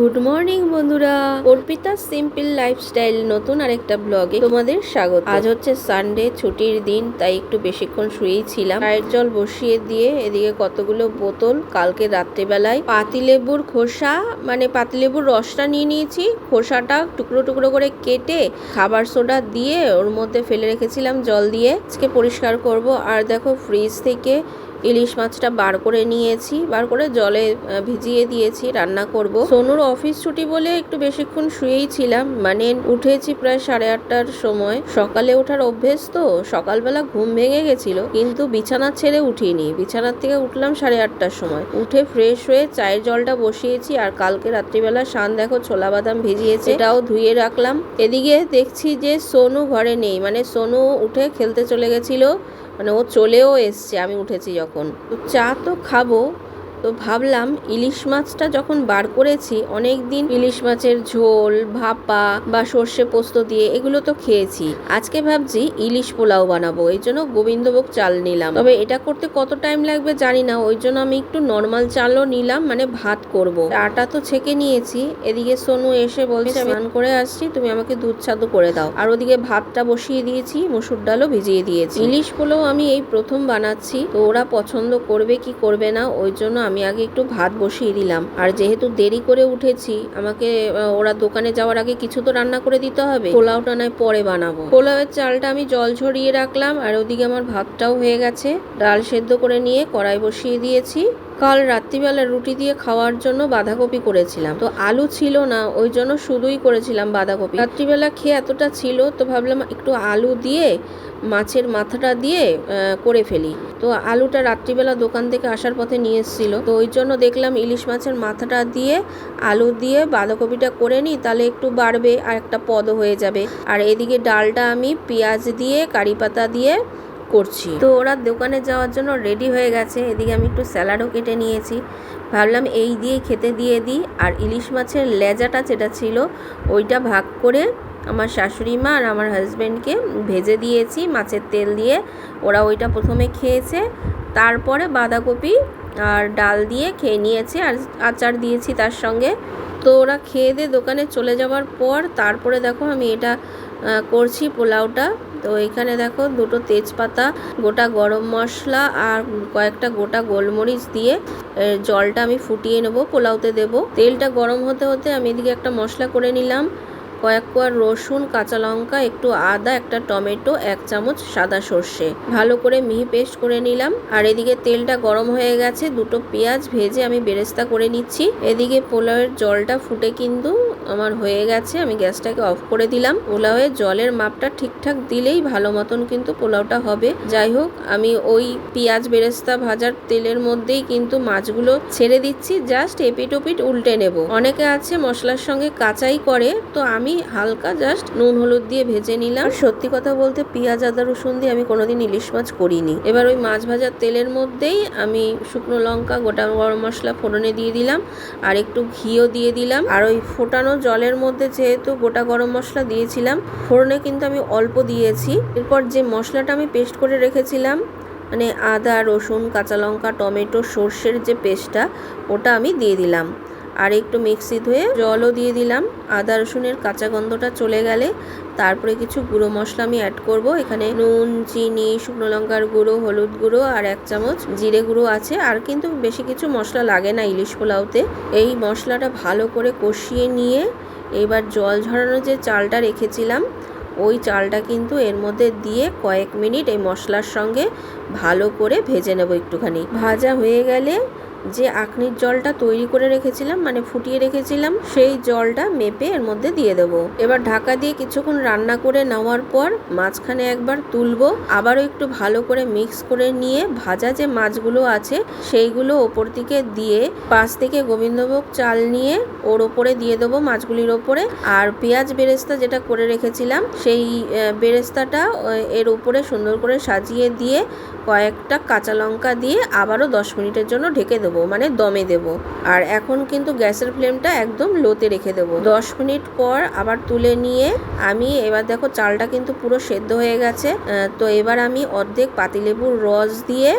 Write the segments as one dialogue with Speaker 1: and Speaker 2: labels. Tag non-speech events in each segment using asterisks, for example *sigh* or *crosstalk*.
Speaker 1: Good morning বন্ধুরা। Arpita simple lifestyle নতুন আরেকটা ব্লগে তোমাদের স্বাগত। আজ হচ্ছে সানডে ছুটির দিন, তাই একটু বেশিক্ষণ শুয়েই ছিলাম। চায়ের জল বসিয়ে দিয়ে এদিকে কতগুলো বোতল, কালকে রাত্রেবেলায় পাতিলেবুর খোসা মানে পাতিলেবুর রসটা নিয়ে নিয়েছি। খোসাটা টুকরো টুকরো করে কেটে খাবার সোডা দিয়ে ওর মধ্যে ফেলে রেখেছিলাম জল দিয়ে। আজকে পরিষ্কার করব। আর দেখো ফ্রিজ থেকে ইলিশ মাছটা বার করে নিয়েছি, বার করে জলে ভিজিয়ে দিয়েছি, রান্না করব। সোনুর অফিস ছুটি বলে একটু বেশিক্ষণ শুয়েই ছিলাম। মানে উঠেছি প্রায় সাড়ে আটটার সময়। সকালে ওঠার অভ্যেস তো, সকালবেলা ঘুম ভেঙে গেছিল। কিন্তু বিছানা ছেড়ে উঠিনি। বিছানার থেকে উঠলাম সাড়ে আটটার সময়। উঠে ফ্রেশ হয়ে চায়ের জলটা বসিয়েছি আর কালকে রাত্রিবেলা শান দেখো ছোলা বাদাম ভিজিয়েছে, এটাও ধুয়ে রাখলাম। এদিকে দেখছি যে সোনু ঘরে নেই। মানে সোনু উঠে খেলতে চলে গেছিল। মানে ও চলেও এসছে আমি উঠেছি যখন। তো চা তো খাব তো ভাবলাম ইলিশ মাছটা যখন বার করেছি, অনেক দিন ইলিশ মাছের ঝোল, ভাপা বা সর্ষে পোস্ত দিয়ে এগুলো তো খেয়েছি। আজকে ভাবছি ইলিশ পোলাও বানাবো, এই জন্য গোবিন্দভোগ চাল নিলাম। তবে এটা করতে কত টাইম লাগবে জানি না, ওই জন্য আমি একটু নর্মাল চালও নিলাম মানে ভাত করব। আটা তো ছেঁকে নিয়েছি, এদিকে সোনু এসে বলছে স্নান করে আসছি, তুমি আমাকে দুধ ছাদু করে দাও। আর ওদিকে ভাতটা বসিয়ে দিয়েছি, মসুর ডালও ভিজিয়ে দিয়েছি। ইলিশ পোলাও আমি এই প্রথম বানাচ্ছি, তো ওরা পছন্দ করবে কি করবে না, ওই জন্য আমি আগে একটু ভাত বসিয়ে দিলাম। আর যেহেতু দেরি করে উঠেছি, আমাকে ওরা দোকানে যাওয়ার আগে কিছু তো রান্না করে দিতে হবে। পোলাওটা নয় পরে বানাবো। পোলাওয়ের চালটা আমি জল ঝরিয়ে রাখলাম, আর ওদিকে আমার ভাতটাও হয়ে গেছে। ডাল সেদ্ধ করে নিয়ে কড়াই বসিয়ে দিয়েছি। কাল রাত্রিবেলা রুটি দিয়ে খাওয়ার জন্য বাঁধাকপি করেছিলাম। তো আলু ছিল না, ওই জন্য শুধুই করেছিলাম বাঁধাকপি। রাত্রিবেলা খেয়ে এতটা ছিল, তো ভাবলাম একটু আলু দিয়ে মাছের মাথাটা দিয়ে করে ফেলি। তো আলুটা রাত্রিবেলা দোকান থেকে আসার পথে নিয়ে এসেছিল। তো ওই জন্য দেখলাম ইলিশ মাছের মাথাটা দিয়ে আলু দিয়ে বাঁধাকপিটা করে নিই, তাহলে একটু বাড়বে আর একটা পদও হয়ে যাবে। আর এদিকে ডালটা আমি পেঁয়াজ দিয়ে, কারি পাতা দিয়ে করছি। তো ওরা দোকানে যাওয়ার জন্য রেডি হয়ে গেছে। এদিকে আমি একটু স্যালাডও কেটে নিয়েছি। ভাবলাম এই দিয়েই খেতে দিয়ে দিই। আর ইলিশ মাছের লেজাটা যেটা ছিল, ওইটা ভাগ করে আমার শাশুড়ি মা আর আমার হাজব্যান্ডকে ভেজে দিয়েছি মাছের তেল দিয়ে। ওরা ওইটা প্রথমে খেয়েছে, তারপরে বাঁধাকপি আর ডাল দিয়ে খেয়ে নিয়েছে আর আচার দিয়েছি তার সঙ্গে। তো ওরা খেয়ে দিয়ে দোকানে চলে যাওয়ার পর তারপরে দেখো আমি এটা করছি পোলাওটা। তো এখানে দেখো দুটো তেজপাতা, গোটা গরম মশলা আর কয়েকটা গোটা গোলমরিচ দিয়ে জলটা আমি ফুটিয়ে নেব, পোলাওতে দেব। তেলটা গরম হতে হতে আমি এদিকে একটা মশলা করে নিলাম। কয়েক কোয়া রসুন, কাঁচা লঙ্কা, একটু আদা, একটা টমেটো, এক চামচ সাদা সর্ষে। ভালো করে মিহি পেস্ট করে নিলাম। আর এদিকে তেলটা গরম হয়ে গেছে। দুটো পেঁয়াজ ভেজে আমি বেরেস্তা করে নিচ্ছি। এদিকে পোলাওয়ের জলটা ফুটে কিন্তু আমার হয়ে গেছে, আমি গ্যাসটাকে অফ করে দিলাম। পোলাওয়ের জলের মাপটা ঠিকঠাক দিলেই ভালো মতন কিন্তু পোলাওটা হবে। যাই হোক, আমি ওই পেঁয়াজ বেরেস্তা ভাজার তেলের মধ্যেই কিন্তু মাছগুলো ছেড়ে দিচ্ছি, জাস্ট এপিট ওপিট উল্টে নেব। অনেকে আছে মশলার সঙ্গে কাঁচাই করে, তো আমি হালকা জাস্ট নুন হলুদ দিয়ে ভেজে নিলাম। সত্যি কথা বলতে পেঁয়াজ, আদা, রসুন দিয়ে আমি কোনোদিন ইলিশ মাছ করিনি। এবার ওই মাছ ভাজার তেলের মধ্যেই আমি শুকনো লঙ্কা, গোটা গরম মশলা ফোড়নে দিয়ে দিলাম, আর একটু ঘিও দিয়ে দিলাম। আর ওই ফোটানো জলের মধ্যে যেহেতু গোটা গরম মশলা দিয়েছিলাম, ফোড়নে কিন্তু আমি অল্প দিয়েছি। এরপর যে মশলাটা আমি পেস্ট করে রেখেছিলাম মানে আদা, রসুন, কাঁচা লঙ্কা, টমেটো, সর্ষের যে পেস্টটা, ওটা আমি দিয়ে দিলাম। আর একটু মিক্সি ধুয়ে জলও দিয়ে দিলাম। আদা রসুনের কাঁচা গন্ধটা চলে গেলে তারপরে কিছু গুঁড়ো মশলা আমি অ্যাড করব। এখানে নুন, চিনি, শুকনো লঙ্কার গুঁড়ো, হলুদ গুঁড়ো আর এক চামচ জিরে গুঁড়ো আছে। আর কিন্তু বেশি কিছু মশলা লাগে না ইলিশ পোলাওতে। এই মশলাটা ভালো করে কষিয়ে নিয়ে এবার জল ঝরানো যে চালটা রেখেছিলাম, ওই চালটা কিন্তু এর মধ্যে দিয়ে কয়েক মিনিট এই মশলার সঙ্গে ভালো করে ভেজে নেব একটুখানি। ভাজা হয়ে গেলে যে আখনির জলটা তৈরি করে রেখেছিলাম মানে ফুটিয়ে রেখেছিলাম, সেই জলটা মেপে এর মধ্যে দিয়ে দেব। এবার ঢাকা দিয়ে কিছুক্ষণ রান্না করে নেওয়ার পর মাঝখানে একবার তুলবো। আবারও একটু ভালো করে মিক্স করে নিয়ে ভাজা যে মাছগুলো আছে, সেইগুলো ওপর থেকে দিয়ে পাশ থেকে গোবিন্দভোগ চাল নিয়ে ওর ওপরে দিয়ে দেবো মাছগুলির ওপরে। আর পেঁয়াজ বেরেস্তা যেটা করে রেখেছিলাম, সেই বেরেস্তাটা এর উপরে সুন্দর করে সাজিয়ে দিয়ে কয়েকটা কাঁচা লঙ্কা দিয়ে আবারও দশ মিনিটের জন্য ঢেকে দেবো মানে দমে দেবো। আর এখন কিন্তু গ্যাসের ফ্লেমটা একদম লোতে রেখে দেবো। দশ মিনিট পর আবার তুলে নিয়ে আমি, এবার দেখো চালটা কিন্তু পুরো সেদ্ধ হয়ে গেছে। তো এবার আমি অর্ধেক পাতিলেবুর রস দিয়ে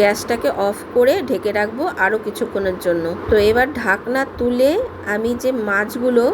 Speaker 1: গ্যাসটাকে অফ করে ঢেকে রাখব আরও কিছুক্ষণের জন্য। তো এবার ঢাকনা তুলে আমি যে মাছগুলো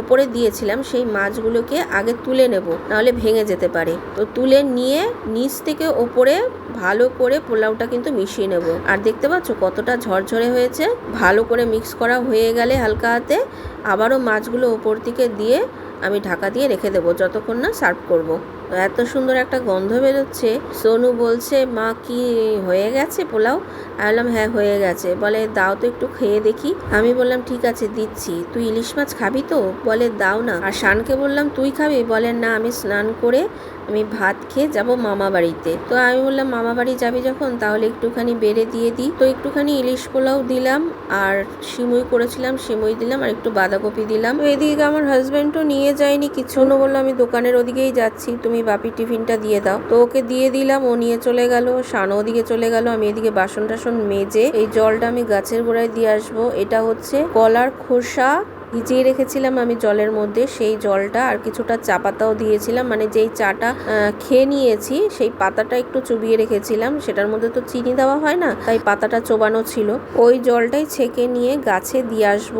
Speaker 1: ওপরে দিয়েছিলাম, সেই মাছগুলোকে আগে তুলে নেব, নাহলে ভেঙে যেতে পারে। তো তুলে নিয়ে নিচ থেকে ওপরে ভালো করে পোলাওটা কিন্তু মিশিয়ে নেব। আর দেখতে পাচ্ছ কতটা ঝরঝরে হয়েছে? ভালো করে মিক্স করা হয়ে গেলে হালকা হাতে আবারও মাছগুলো ওপর দিকে দিয়ে আমি ঢাকা দিয়ে রেখে দেবো যতক্ষণ না সার্ভ করব। এত সুন্দর একটা গন্ধ বেরোচ্ছে। সোনু বলছে, মা, কি হয়ে গেছে পোলাও? আমি বললাম হ্যাঁ হয়ে গেছে। বলে, দাও তো একটু খেয়ে দেখি। আমি বললাম, ঠিক আছে, দিচ্ছি। তুই ইলিশ মাছ খাবি তো? বলে, দাও না। আর শানকে বললাম, তুই খাবি? বলে, না, আমি স্নান করে আমি ভাত খেয়ে যাব মামা বাড়িতে। তো আমি বললাম, মামা বাড়ি যাবি যখন? তাহলে একটুখানি বেড়ে দিয়ে দিই তো একটুখানি ইলিশ পোলাও দিলাম, আর সিমুই করেছিলাম, সিমুই দিলাম, আর একটু বাঁধাকপি দিলাম। তো এদিকে আমার হাজব্যান্ডও নিয়ে যায়নি কিছু। না বলল, আমি দোকানের ওদিকেই যাচ্ছি, তুমি বাপি টিফিনটা দিয়ে দাও। তো ওকে দিয়ে দিলাম, ও নিয়ে চলে গেল শানও ওদিকে চলে গেল, আমি এদিকে বাসন টাসন মেজে এই জলটা আমি গাছের গোড়ায় দিয়ে আসব। এটা হচ্ছে কলার খোসা ভিজিয়ে রেখেছিলাম আমি জলের মধ্যে, সেই জলটা আর কিছুটা চা পাতাও দিয়েছিলাম। মানে যেই চাটা খেয়ে নিয়েছি, সেই পাতাটা একটু চুবিয়ে রেখেছিলাম। সেটার মধ্যে তো চিনি দেওয়া হয় না, তাই পাতাটা চোবানো ছিল। ওই জলটাই ছেঁকে নিয়ে গাছে দিয়ে আসব।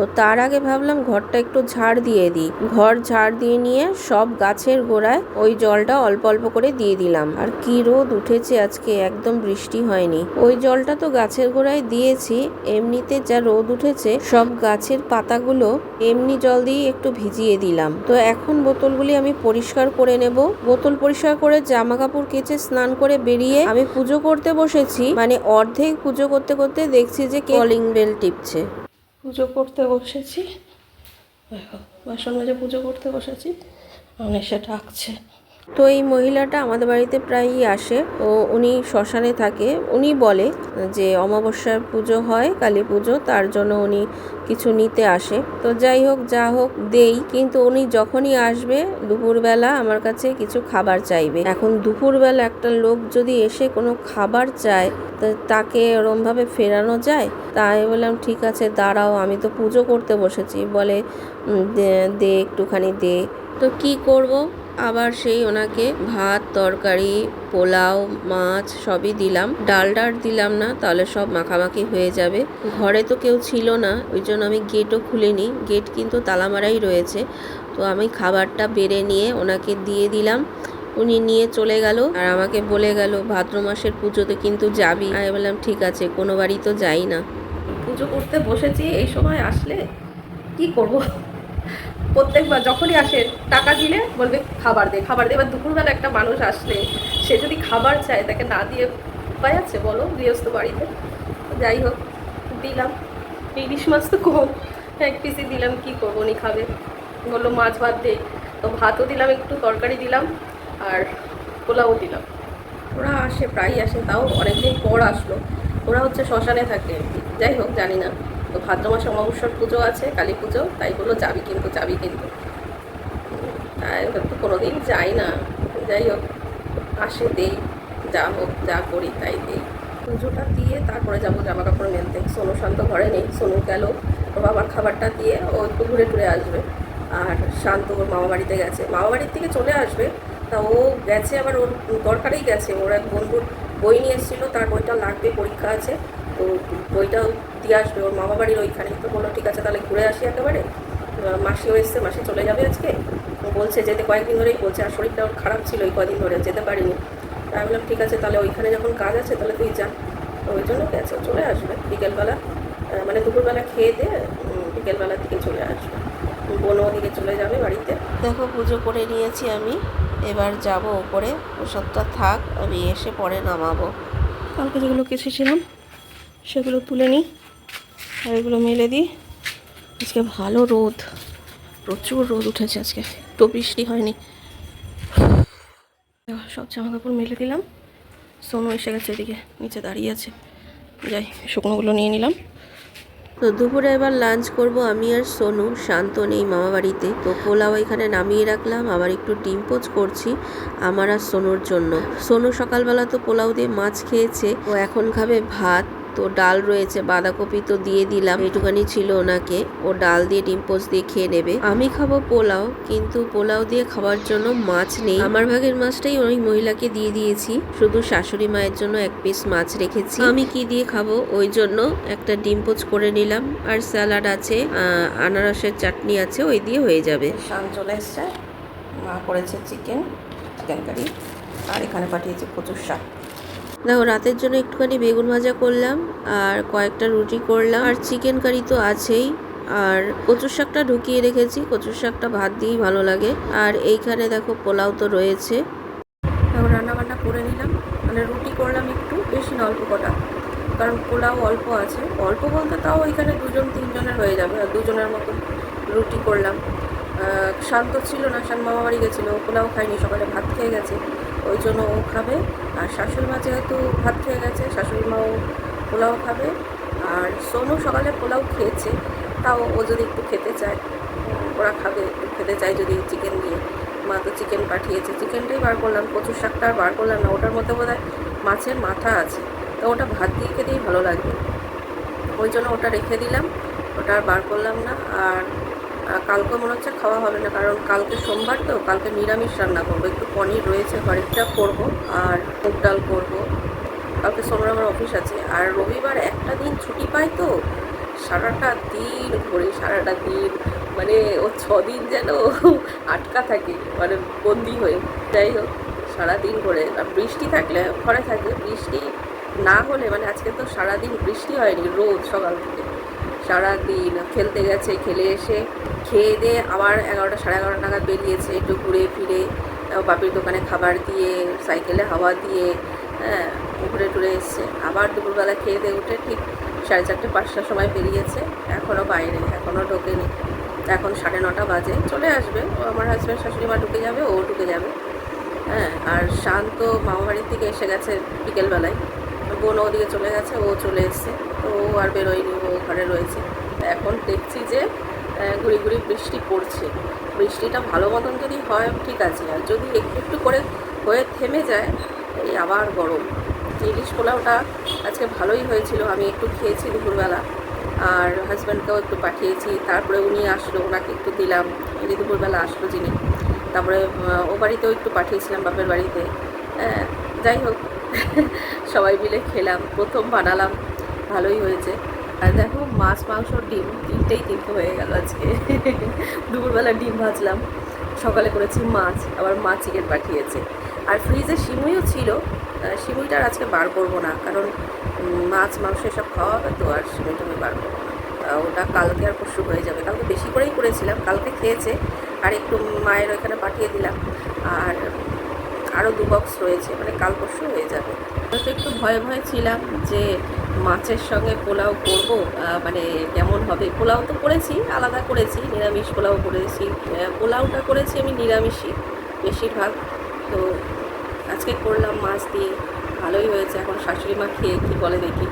Speaker 1: ও তার আগে ভাবলাম ঘরটা একটু ঝাড় দিয়ে দিই। ঘর ঝাড় দিয়ে নিয়ে সব গাছের গোড়ায় ওই জলটা অল্প অল্প করে দিয়ে দিলাম। আর কি রোদ উঠেছে আজকে, একদম বৃষ্টি হয়নি। ওই জলটা তো গাছের গোড়ায় দিয়েছি, এমনিতে যা রোদ উঠেছে, সব গাছের পাতাগুলো এমনি জল দিয়ে একটু ভিজিয়ে দিলাম। তো এখন বোতলগুলি আমি পরিষ্কার করে নেব। বোতল পরিষ্কার করে জামা কাপড় কেচে স্নান করে বেরিয়ে আমি পুজো করতে বসেছি। মানে অর্ধেক পুজো করতে করতে দেখছি যে কলিং বেল টিপছে।
Speaker 2: পুজো করতে বসেছি। বাসন মেজে পুজো করতে বসেছি। অনেক সে ডাকছে।
Speaker 1: তো এই মহিলাটা আমাদের বাড়িতে প্রায়ই আসে ও উনি শ্মশানে থাকে। উনি বলে যে অমাবস্যার পুজো হয় কালী পুজো তার জন্য উনি কিছু নিতে আসে। তো যাই হোক যা হোক দেই কিন্তু উনি যখনই আসবে দুপুরবেলা আমার কাছে কিছু খাবার চাইবে। এখন দুপুরবেলা একটা লোক যদি এসে কোনো খাবার চায় তাকে ওরমভাবে ফেরানো যায়? তাই বললাম ঠিক আছে দাঁড়াও আমি তো পুজো করতে বসেছি। বলে "উম, দে- দে একটুখানি দে। তো কি করব? আবার সেই ওনাকে ভাত, তরকারি, পোলাও, মাছ সবই দিলাম। ডাল ডাল দিলাম না, তাহলে সব মাখামাখি হয়ে যাবে। ঘরে তো কেউ ছিল না, ওই জন্য আমি গেটও খুলিনি। গেট কিন্তু তালামারাই রয়েছে। তো আমি খাবারটা বেড়ে নিয়ে ওনাকে দিয়ে দিলাম। উনি নিয়ে চলে গেল আর আমাকে বলে গেল, ভাদ্র মাসের পুজোতে কিন্তু যাবি? আমি বললাম, ঠিক আছে, কোনো বাড়ি তো যাই না।
Speaker 2: পুজো করতে বসেছি, এই সময় আসলে কি করব? প্রত্যেকবার যখনই আসে, টাকা দিলে বলবে, খাবার দে খাবার দে। এবার দুপুরবেলা একটা মানুষ আসলে, সে যদি খাবার চায়, তাকে না দিয়ে উপায় আছে বলো, গৃহস্থ বাড়িতে? যাই হোক, দিলাম। ইলিশ মাছ তো কম এক পিসি দিলাম, কি করব, উনি খাবে। বলল, মাছ ভাত দে। তো ভাতও দিলাম, একটু তরকারি দিলাম, আর পোলাও দিলাম। ওরা আসে, প্রায়ই আসে, তাও অনেকদিন পর আসলো। ওরা হচ্ছে শ্মশানে থাকে। যাই হোক, জানি না। তো ভাদ্র মাসে অমাবস্যার পুজো আছে, কালী পুজো, তাই বলল যাবি কিন্তু যাবি কিন্তু। তাই তো কোনোদিন যাই না। যাই হোক, আসে দেই, যা হোক, যা করি তাই দেই। পুজোটা দিয়ে তারপরে যাব জামা কাপড় মেলতে। সোনু শান্ত ঘরে নেই, সোনু গেল। ওর বাবার খাবারটা দিয়ে ও একটু ঘুরে টুরে আসবে। আর শান্ত ওর মামা বাড়িতে গেছে। মামা বাড়ির থেকে চলে আসবে, তা ও গেছে আবার, ওর দরকারেই গেছে। ওর এক বন্ধুর বই নিয়ে এসেছিল, তার বইটা লাগবে, পরীক্ষা আছে। তো বইটাও দিয়ে আসবে ওর মামা বাড়ির ওইখানে তো বলল ঠিক আছে তাহলে ঘুরে আসি একেবারে। এবার মাসিও এসছে মাসি চলে যাবে আজকে। বলছে যেতে কয়েকদিন ধরেই বলছে আর শরীরটা ওর খারাপ ছিল ওই কদিন ধরে যেতে পারিনি। আমি বললাম ঠিক আছে তাহলে ওইখানে যখন কাজ আছে তাহলে তুই যা। তো ওই জন্য গেছে চলে আসবে বিকেলবেলা। মানে দুপুরবেলা খেয়ে দিয়ে বিকেলবেলার দিকে চলে আসবে। বোনও ওদিকে চলে যাবে বাড়িতে।
Speaker 1: দেখো পুজো করে নিয়েছি আমি। এবার যাব ওপরে ওষুধটা থাক আমি এসে পরে নামাবো।
Speaker 2: কালকে যেগুলো কেচেছিলাম সেগুলো তুলে নিই আর এগুলো মেলে দিই। আজকে ভালো রোদ, প্রচুর রোদ উঠেছে আজকে, তো বৃষ্টি হয়নি। সব জামা কাপড় মেলে দিলাম, সোনু এসে গেছে এদিকে, নিচে দাঁড়িয়ে আছে। যাই, শুকনোগুলো নিয়ে নিলাম।
Speaker 1: তো দুপুরে এবার লাঞ্চ করব আমি আর সোনু, শান্ত নেই মামা বাড়িতে, তো পোলাও এখানে নামিয়ে রাখলাম, আবার একটু ডিম পোচ করছি আমার আর সোনুর জন্য। সোনু সকালবেলা তো পোলাও দিয়ে মাছ খেয়েছে, ও এখন খাবে ভাত তো ডাল রয়েছে, বাঁধাকপি তো দিয়ে দিলাম, একটুখানি ছিল ওনাকে। ও ডাল দিয়ে ডিম পোস্ট দিয়ে খেয়ে নেবে। আমি খাব পোলাও, কিন্তু পোলাও দিয়ে খাওয়ার জন্য মাছ নেই। আমার ভাগের মাছটাই ওই মহিলাকে দিয়ে দিয়েছি। শুধু শাশুড়ি মায়ের জন্য এক পিস মাছ রেখেছি। আমি কি দিয়ে খাব? ওই জন্য একটা ডিম পোচ করে নিলাম। আর স্যালাড আছে আনারসের চাটনি আছে, ওই দিয়ে হয়ে যাবে।
Speaker 2: শান চলে এসছে। মা করেছে চিকেন চিকেন কারি। আর এখানে পাঠিয়েছে কচুর শাক।
Speaker 1: দেখো রাতের জন্য একটুখানি বেগুন ভাজা করলাম আর কয়েকটা রুটি করলাম। আর চিকেন কারি তো আছেই। আর কচুর শাকটা ঢুকিয়ে রেখেছি। কচুর শাকটা ভাত দিয়েই ভালো লাগে। আর এইখানে দেখো পোলাও তো রয়েছে।
Speaker 2: এখন রান্না বান্না করে নিলাম। মানে রুটি করলাম একটু, বেশি অল্প কটা। কারণ পোলাও অল্প আছে। অল্প বলতে তাও এখানে দুজন, তিনজনের হয়ে যাবে। আর দুজনের মতন রুটি করলাম। শান্ত ছিল না শান মামা বাড়ি গেছিল পোলাও খায়নি, সকালে ভাত খেয়ে গেছে। ওই জন্য ও খাবে। আর শাশুড়ি মা যেহেতু ভাত খেয়ে গেছে শাশুড়ি মাও পোলাও খাবে। আর সোনু সকালে পোলাও খেয়েছে, তাও ও যদি একটু খেতে চায়, ওরা খাবে খেতে চায় যদি চিকেন দিয়ে। মা তো চিকেন পাঠিয়েছে। চিকেনটাই বার করলাম, কচুর শাকটা আর বার করলাম না। ওটার মধ্যে বোধ মাছের মাথা আছে। তো ওটা ভাত দিয়ে খেতেই ভালো লাগবে। ওই জন্য ওটা রেখে দিলাম, ওটা আর বার করলাম না। আর কালকে মনে হচ্ছে খাওয়া হবে না, কারণ কালকে সোমবার তো, কালকে নিরামিষ রান্না করব। একটু পনির রয়েছে, ঘরেরটা করব, আর মুগ ডাল করব। কালকে সোমবার আমার অফিস আছে, আর রবিবার একটা দিন ছুটি পাই তো, সারাটা দিন ঘুরি, সারাটা দিন মানে ও ছদিন যেন *laughs* আটকা থাকে মানে বন্দি হয়ে। যাই হোক, সারাদিন করে আর বৃষ্টি থাকলে, ঘরে থাকে, বৃষ্টি না হলে মানে আজকে তো সারাদিন বৃষ্টি হয়নি, রোদ সকাল থেকে। সারাদিন খেলতে গেছে, খেলে এসে খেয়ে দিয়ে আবার এগারোটা, সাড়ে এগারোটা নাগাদ বেরিয়েছে একটু ঘুরে ফিরে বাপির দোকানে খাবার দিয়ে, সাইকেলে হাওয়া দিয়ে হ্যাঁ ঘুরে টুরে এসছে। আবার দুপুরবেলা খেয়ে দিয়ে উঠে ঠিক সাড়ে চারটে, পাঁচটার সময় বেরিয়েছে এখনও বাইরে এখনও ঢোকেনি। এখন সাড়ে নটা বাজে, চলে আসবে। ও আমার হাজব্যান্ড শাশুড়ি মা ঢুকে যাবে, ও ঢুকে যাবে। হ্যাঁ আর শান্ত মামা বাড়ির থেকে এসে গেছে বিকেলবেলায়। বোন ওদিকে চলে গেছে, ও চলে এসছে। তো ও আর বেরোয়নি, ও ঘরে রয়েছে। এখন দেখছি যে ঘুরি ঘুরি বৃষ্টি পড়ছে। বৃষ্টিটা ভালো মতন যদি হয়, ঠিক আছে। আর যদি একটু একটু করে হয়ে থেমে যায়, এই আবার গরম। ইলিশ পোলাওটা আজকে ভালোই হয়েছিল। আমি একটু খেয়েছি দুপুরবেলা। আর হাজব্যান্ডকেও একটু পাঠিয়েছি। তারপরে উনি আসলো, ওনাকে একটু দিলাম। এই যে দুপুরবেলা আসলো যিনি। তারপরে ও বাড়িতেও একটু পাঠিয়েছিলাম বাপের বাড়িতে। যাই হোক সবাই মিলে খেলাম প্রথম বানালাম ভালোই হয়েছে। আর দেখো মাছ মাংস ডিম তিনটেই কিন্তু হয়ে গেল আজকে। দুপুরবেলা ডিম ভাজলাম সকালে করেছি মাছ আবার মা চিকেন পাঠিয়েছে। আর ফ্রিজে সিমুইও ছিল আহ, সিমুইটা আর আজকে বার করব না কারণ মাছ মাংস এসব খাওয়া হবে তো আর সিমুই টুমি বার করব না। ওটা কালকে আর পরশু হয়ে যাবে। কালকে বেশি করেই করেছিলাম কালকে খেয়েছে আর একটু মায়ের ওইখানে পাঠিয়ে দিলাম। আর আরও দু বক্স রয়েছে মানে কাল পরশু হয়ে যাবে। তো একটু ভয়ে ভয়ে ছিলাম যে মাছের সঙ্গে পোলাও করব মানে কেমন হবে? পোলাও তো করেছি, আলাদা করেছি, নিরামিষ পোলাও করেছি। পোলাওটা করেছি আমি নিরামিষই বেশিরভাগ। তো আজকে করলাম মাছ দিয়ে, ভালোই হয়েছে। এখন শাশুড়ি মা খেয়ে কী বলে দেখি।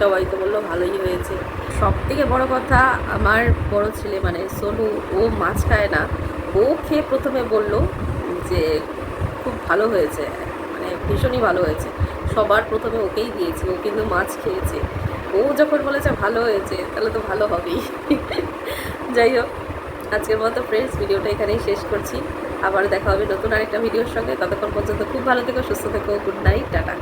Speaker 2: সবাই তো বলল ভালোই হয়েছে। সব থেকে বড়ো কথা, আমার বড় ছেলে মানে সোনু, ও মাছ খায় না। ও খেয়ে প্রথমে বলল যে খুব ভালো হয়েছে মানে ভীষণই ভালো হয়েছে। সবার প্রথমে ওকেই দিয়েছি, ও কিন্তু মাছ খেয়েছে। ও যখন বলেছে ভালো হয়েছে, তাহলে তো ভালো হবেই। যাই হোক, আজকের মতো ফ্রেন্ডস ভিডিওটা এখানেই শেষ করছি। আবার দেখা হবে নতুন আরেকটা ভিডিওর সঙ্গে। ততক্ষণ পর্যন্ত খুব ভালো থেকো, সুস্থ থেকো গুড নাইট টাটা।